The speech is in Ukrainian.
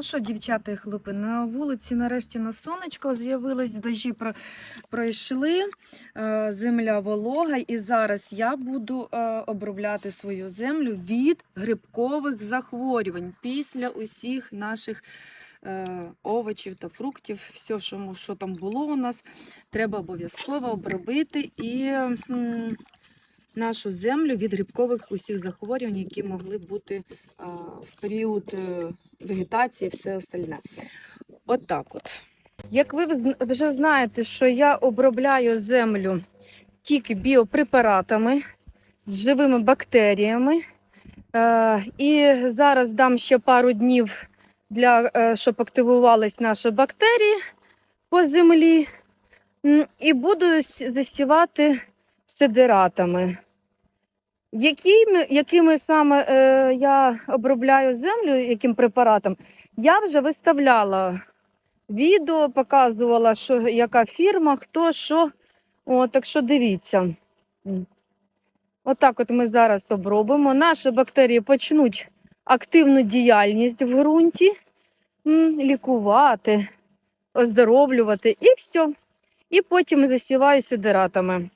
Ну що, дівчата і хлопці, на вулиці нарешті на сонечко з'явилось, дощі про- пройшли, е, земля волога, і зараз я буду е, обробляти свою землю від грибкових захворювань після усіх наших е, овочів та фруктів. Все, що, що там було у нас, треба обов'язково обробити і нашу землю від грибкових усіх захворювань, які могли бути в період вегетації все остальне. От так от. Як ви вже знаєте, що я обробляю землю тільки біопрепаратами з живими бактеріями. Е, і зараз дам ще пару днів, для, е, щоб активувались наші бактерії по землі. І буду засівати сидератами. Якими, якими саме е, я обробляю землю, яким препаратом, я вже виставляла відео, показувала, що, яка фірма, хто що. О, так що дивіться. Отак от ми зараз обробимо. Наші бактерії почнуть активну діяльність в ґрунті, лікувати, оздоровлювати і все. І потім засіваю сидератами.